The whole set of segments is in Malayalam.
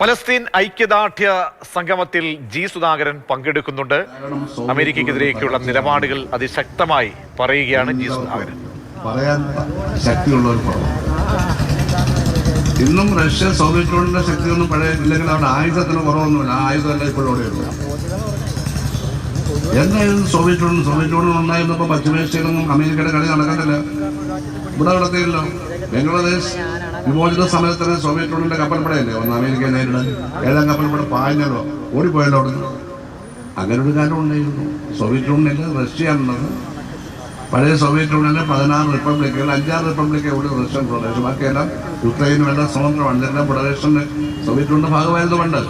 പലസ്തീൻ ഐക്യദാർഢ്യ സംഗമത്തിൽ ജി സുധാകരൻ പങ്കെടുക്കുന്നുണ്ട്. അമേരിക്കയ്ക്കെതിരേക്കുള്ള നിലപാടുകൾ അതിശക്തമായി പറയുകയാണ് ജി സുധാകരൻ. പറയാൻ ശക്തിയുള്ള ഒരു ഇന്നും റഷ്യ സോവിയറ്റ് യൂണിയന്റെ ശക്തിയൊന്നും പഴയ ഇല്ലെങ്കിൽ അവരുടെ ആയുധത്തിന് കുറവൊന്നുമില്ല. ആ ആയുധമല്ല ഇപ്പോഴും അവിടെയുള്ളൂ എന്തായിരുന്നു സോവിയറ്റ് യൂണിയൻ സോവിയറ്റ് യൂണിയൻ ഉണ്ടായിരുന്നപ്പോൾ പശ്ചിമേഷ്യയിലൊന്നും അമേരിക്കയുടെ കളി നടക്കത്തില്ല. ഇവിടെ നടത്തിയില്ലോ. ബംഗ്ലാദേശ് വിമോചന സമരത്തിന് സോവിയറ്റ് യൂണിയന്റെ കപ്പൽപ്പടയല്ലേ ഒന്ന് അമേരിക്കയെ നേരിടാൻ. ഏഴാം കപ്പൽപ്പട പാഞ്ഞല്ലോ ഓടിപ്പോയല്ലോ അവിടെ അങ്ങനെ ഒരു കാലം ഉണ്ടായിരുന്നു. സോവിയറ്റ് യൂണിയനിൽ റഷ്യയാണുള്ളത് പഴയ സോവിയറ്റ് യൂണിയനിലെ പതിനാറ് റിപ്പബ്ലിക്കുകൾ അഞ്ചാറ് റിപ്പബ്ലിക്കുകൾ ഇവിടെ റഷ്യൻ പ്രദേശം. ബാക്കിയെല്ലാം യുക്രൈനും എല്ലാം സ്വതന്ത്രമാണ്. ഇതെല്ലാം ഫെഡറേഷന് സോവിയറ്റ് യൂണിയന്റെ ഭാഗമായത് പണ്ട്.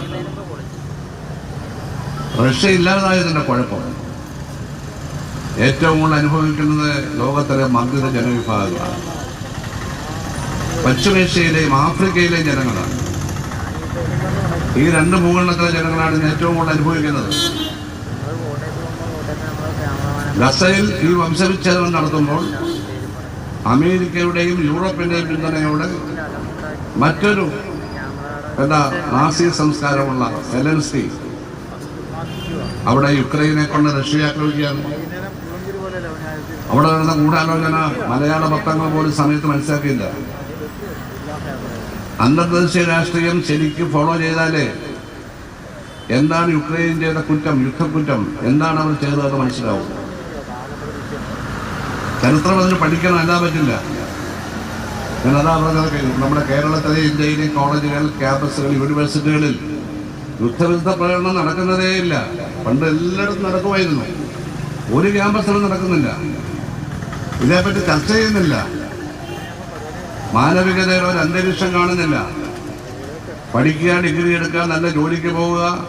റഷ്യ ഇല്ലാതായതിന്റെ കുഴപ്പം. ഏറ്റവും കൂടുതൽ അനുഭവിക്കുന്നത് ലോകത്തിലെ മന്ത്രിത ജനവിഭാഗങ്ങളാണ്. പശ്ചിമേഷ്യയിലെയും ആഫ്രിക്കയിലെയും ജനങ്ങളാണ്. ഈ രണ്ട് ഭൂഖണ്ഡത്തിലെ ജനങ്ങളാണ് ഇന്ന് ഏറ്റവും കൂടുതൽ അനുഭവിക്കുന്നത്. ഗസയിൽ ഈ വംശവിച്ഛേദനം നടത്തുമ്പോൾ അമേരിക്കയുടെയും യൂറോപ്പിന്റെയും പിന്തുണയോടെ മറ്റൊരു എന്താ നാസി സംസ്കാരമുള്ള എലൻസി അവിടെ യുക്രൈനെ കൊണ്ട് റഷ്യ ആക്രമിക്കുകയാണ് അവിടെ നടന്ന ഗൂഢാലോചന മലയാള പത്രങ്ങൾ പോലും സമയത്ത് മനസ്സിലാക്കിയില്ല. അന്തർദേശീയ രാഷ്ട്രീയം ശരിക്ക് ഫോളോ ചെയ്താലേ എന്താണ് യുക്രൈൻ കുറ്റം യുദ്ധക്കുറ്റം? എന്താണ് അവർ ചെയ്തതെന്ന് മനസ്സിലാവും. ചരിത്രം അതിന് പഠിക്കണം അല്ലാതെ പറ്റില്ല. ഞാൻ അതാ പറഞ്ഞത് നമ്മുടെ കേരളത്തിലെ ഇന്ത്യയിലെ കോളേജുകൾ ക്യാമ്പസുകൾ യൂണിവേഴ്സിറ്റികളിൽ യുദ്ധവിരുദ്ധ പ്രകടനം നടക്കുന്നതേ ഇല്ല. പണ്ട് എല്ലായിടത്തും നടക്കുമായിരുന്നു. ഒരു ക്യാമ്പസിലും നടക്കുന്നില്ല. ഇതേപ്പറ്റി ചർച്ച ചെയ്യുന്നില്ല. മാനവികതയുടെ ഒരു അന്തരീക്ഷം കാണുന്നില്ല. പഠിക്കുക ഡിഗ്രി എടുക്കുക നല്ല ജോലിക്ക് പോവുക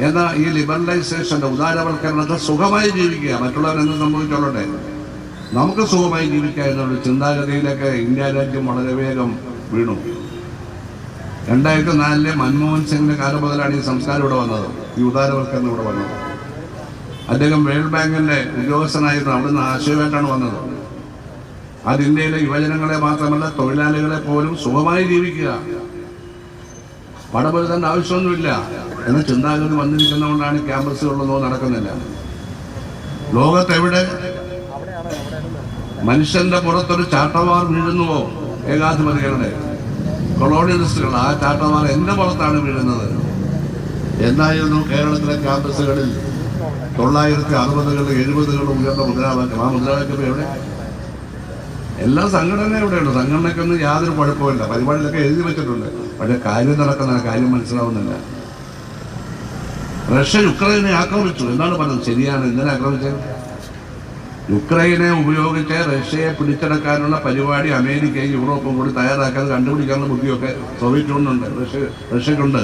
എന്ന ഈ ലിബറലൈസേഷന്റെ ഉദാരവൽക്കരണത്തെ സുഖമായി ജീവിക്കുക. മറ്റുള്ളവരെന്ത് സംഭവിച്ചോളട്ടെ? നമുക്ക് സുഖമായി ജീവിക്കുക എന്നുള്ള ചിന്താഗതിയിലൊക്കെ ഇന്ത്യ രാജ്യം വളരെ വേഗം വീണു. രണ്ടായിരത്തി നാലിലെ മൻമോഹൻ സിംഗിന്റെ കാലം മുതലാണ് ഈ സംസ്കാരം ഇവിടെ വന്നത്. ഈ ഉദാരവൽക്കരണം ഇവിടെ വന്നത്. അദ്ദേഹം വേൾഡ് ബാങ്കിന്റെ ഉദ്യോഗസ്ഥനായിരുന്നു. അവിടുന്ന് ആശയമായിട്ടാണ് വന്നത്. അത് യുവജനങ്ങളെ മാത്രമല്ല തൊഴിലാളികളെ പോലും സുഖമായി ജീവിക്കുക. പടപെടുത്തേണ്ട ആവശ്യമൊന്നുമില്ല. എന്ന ചിന്താഗതി വന്നിരിക്കുന്നതുകൊണ്ടാണ് ക്യാമ്പസുകളിലൊന്നും നടക്കുന്നില്ല. ലോകത്തെവിടെ മനുഷ്യന്റെ പുറത്തൊരു ചാട്ടവാർ വീഴുന്നുവോ? ഏകാധിപതികളുടെ കൊളോണിയലിസ്റ്റുകൾ ആ ചാട്ടവാർ എന്റെ പുറത്താണ് വീഴുന്നത്. എന്നായിരുന്നു കേരളത്തിലെ ക്യാമ്പസുകളിൽ തൊള്ളായിരത്തി അറുപതുകളിൽ എഴുപതുകളിൽ ഉയർന്ന മുദ്രാവാക്യം? ആ മുദ്രാവാക്യം എവിടെ? എല്ലാ സംഘടന ഇവിടെയുണ്ട്. സംഘടനയ്ക്കൊന്നും യാതൊരു കുഴപ്പമില്ല പരിപാടിയിലൊക്കെ എഴുതി വെച്ചിട്ടുണ്ട്. പക്ഷെ കാര്യം നടക്കുന്ന കാര്യം മനസ്സിലാവുന്നില്ല. റഷ്യ യുക്രൈനെ ആക്രമിച്ചു. എന്താണ് പറഞ്ഞത്? ശരിയാണ്. എന്തിനെ ആക്രമിച്ചത് യുക്രൈനെ ഉപയോഗിച്ച് റഷ്യയെ പിടിച്ചെടുക്കാനുള്ള പരിപാടി അമേരിക്കയും യൂറോപ്പും കൂടി തയ്യാറാക്കാൻ കണ്ടുപിടിക്കാനുള്ള ബുദ്ധിയൊക്കെ സോവിയറ്റ് യൂണിയനുണ്ട് റഷ്യ റഷ്യക്കുണ്ട്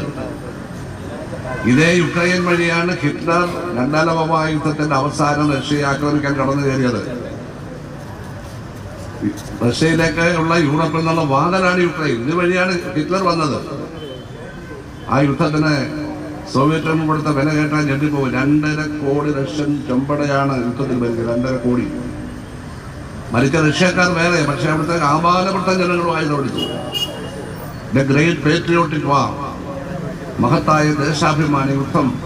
ഇതേ യുക്രൈൻ വഴിയാണ് ഹിറ്റ്ലർ രണ്ടാം ലോക അവസാനം റഷ്യയെ ആക്രമിക്കാൻ കടന്നു കയറിയത് റഷ്യയിലേക്ക് ഉള്ള യൂറോപ്പിൽ നിന്നുള്ള വാതലാണ് യുക്രൈൻ. ഇത് വഴിയാണ് ഹിറ്റ്ലർ വന്നത്. ആ യുദ്ധത്തിന് സോവിയറ്റ് യൂണിയൻ കൊടുത്ത വില കേട്ടാൽ ഞെട്ടിപ്പോകും. രണ്ടര കോടി റഷ്യൻ ചെമ്പടയാണ് യുദ്ധത്തിൽ മരിച്ചത് രണ്ടര കോടി. മരിച്ച റഷ്യക്കാർ വേറെ പക്ഷെ അവിടുത്തെ ആപാലപ്പെട്ട ജനങ്ങളുമായി ആയുധം ദ ഗ്രേറ്റ് പേട്രിയോട്ടിക് വാർ മഹത്തായ ദേശാഭിമാനി യുദ്ധം.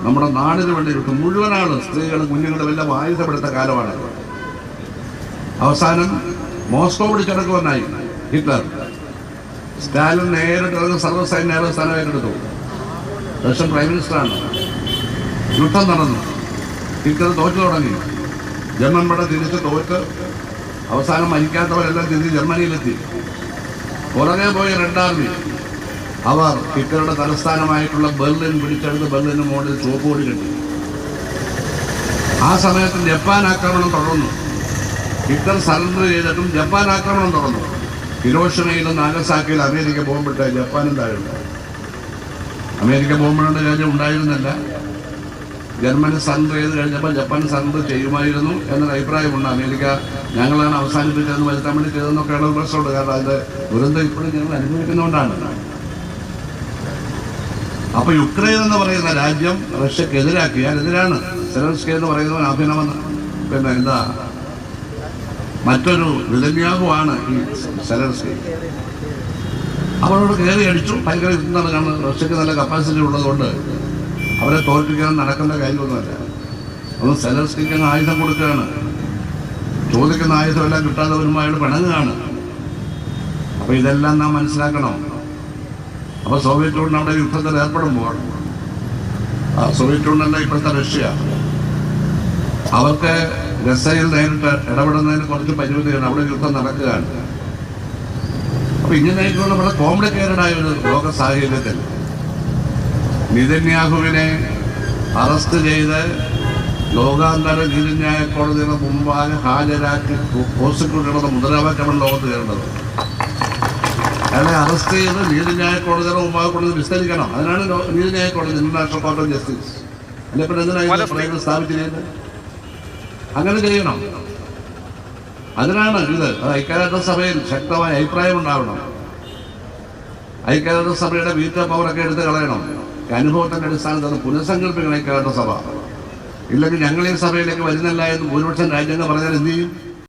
നമ്മുടെ നാടിന് വേണ്ടി യുദ്ധം. മുഴുവനാണ് സ്ത്രീകളും കുഞ്ഞുങ്ങളും എല്ലാം ആയുധപ്പെടുത്ത കാലമാണ്. അവസാനം മോസ്കോ ചടക്കുവാനായി ഹിറ്റ്ലർ. സ്റ്റാലിൻ നേരിട്ട് സർവസൈന്യ സ്ഥാനം ഏറ്റെടുത്തു. റഷ്യൻ പ്രൈം മിനിസ്റ്ററാണ്. യുദ്ധം നടന്നു. ഹിറ്റ്ലർ തോറ്റു തുടങ്ങി. ജർമ്മൻ പട തിരിച്ച് തോറ്റ് അവസാനം മരിക്കാത്തവരെല്ലാം തിരിച്ച് ജർമ്മനിയിലെത്തി. പുറകെ പോയ റെഡ് ആർമി. അവർ ഹിറ്റ്ലറുടെ തലസ്ഥാനമായിട്ടുള്ള ബെർലിൻ പിടിച്ചെടുത്ത് ബെർലിന് മുകളിൽ ചുവപ്പ് കൊടി കെട്ടി. ആ സമയത്ത് ജപ്പാൻ ആക്രമണം തുടർന്നു. ഹിറ്റ്ലർ സറണ്ടർ ചെയ്തിട്ടും ജപ്പാൻ ആക്രമണം തുടർന്നു ഹിരോഷിമയിലും നാഗസാക്കിയിലും അമേരിക്ക ബോംബിട്ട് ജപ്പാൻ ഉണ്ടായിരുന്നു അമേരിക്ക ബോംബിടേണ്ട കാര്യം ഉണ്ടായിരുന്നില്ല. ജർമ്മനി സറണ്ടർ ചെയ്ത് കഴിഞ്ഞപ്പോൾ ജപ്പാൻ സറണ്ടർ ചെയ്യുമായിരുന്നു എന്നൊരു അഭിപ്രായമുണ്ട്. അമേരിക്ക ഞങ്ങളാണ് അവസാനിപ്പിച്ചതെന്ന് വരുത്താൻ വേണ്ടി ചെയ്തെന്നൊക്കെയുള്ള ഒരു പ്രശ്നമുണ്ട്. കാരണം അതിന്റെ ദുരന്തം ഇപ്പോഴും ഞങ്ങൾ അനുഭവിക്കുന്നതുകൊണ്ടാണ്. അപ്പൊ യുക്രൈൻ എന്ന് പറയുന്ന രാജ്യം റഷ്യക്ക് എതിരാക്കിയാൽ എതിരാണ്. സെലൻസ്കി എന്ന് പറയുന്നവൻ അഭിനവ പിന്നെ എന്താ? മറ്റൊരു വിലന്യാഗമാണ് ഈ സെലൻസ്കി അവരോട് കയറി അടിച്ചു. ഭയങ്കര കാരണം റഷ്യക്ക് നല്ല കപ്പാസിറ്റി ഉള്ളതുകൊണ്ട് അവരെ തോൽപ്പിക്കാൻ നടക്കേണ്ട കാര്യമൊന്നുമല്ല. ഒന്ന് സെലൻസ്കിക്ക് ആയുധം കൊടുക്കുകയാണ്. ചോദിക്കുന്ന ആയുധമെല്ലാം കിട്ടാത്തവരുമായിട്ട് പിണങ്ങുകയാണ്. അപ്പോൾ ഇതെല്ലാം നാം മനസ്സിലാക്കണം. അപ്പോൾ സോവിയറ്റ് യൂണിയൻ അവിടെ യുദ്ധത്തിൽ ഏർപ്പെടുമ്പോൾ ആ സോവിയറ്റ് യൂണിയനല്ല ഇപ്പോഴത്തെ റഷ്യ അവർക്ക് ഗസയിൽ നേരിട്ട് ഇടപെടുന്നതിന് കുറച്ച് പരിമിതിയാണ്. അവിടെ യുദ്ധം നടക്കുകയാണ്. അപ്പൊ ഇങ്ങനെയൊക്കെയുള്ള വളരെ കോംപ്ലിക്കേറ്റഡ് ആയ ഒരു ലോക സാഹചര്യത്തിൽ നിതന്യാഹുവിനെ അറസ്റ്റ് ചെയ്ത് ലോകാന്തര നീതിന്യായ കോടതിയുടെ മുമ്പാകെ ഹാജരാക്കി പ്രോസിക്യൂട്ടറുടെ മുദ്രാവാക്യമാണ് ലോകത്ത് കയറേണ്ടത്. അയാളെ അറസ്റ്റ് ചെയ്ത് നീതിന്യായ കോടതിയുടെ മുമ്പാകെ കൊണ്ടത് വിസ്തരിക്കണം. അതിനാണ് നീതിന്യായ കോടതി ഇന്റർനാഷണൽ കോർട്ട് ഓഫ് ജസ്റ്റിസ്. അല്ലെ പിന്നെ എന്തിനാണ് സ്ഥാപിച്ചിരുന്നത് അങ്ങനെ ചെയ്യണം. അതിനാണ് ഇത്. ഐക്യരാഷ്ട്ര സഭയിൽ ശക്തമായ അഭിപ്രായം ഉണ്ടാവണം. ഐക്യരാഷ്ട്ര സഭയുടെ വീറ്റോ പവറൊക്കെ എടുത്ത് കളയണം. അനുഭവത്തിന്റെ അടിസ്ഥാനത്തിൽ അത് പുനഃസങ്കല്പിക്കണം ഐക്യരാഷ്ട്ര സഭ. ഇല്ലെങ്കിൽ ഞങ്ങൾ ഈ സഭയിലേക്ക് വരുന്നില്ല എന്ന് ഭൂരിപക്ഷം രാജ്യങ്ങൾ പറഞ്ഞാൽ എന്ത് ചെയ്യും?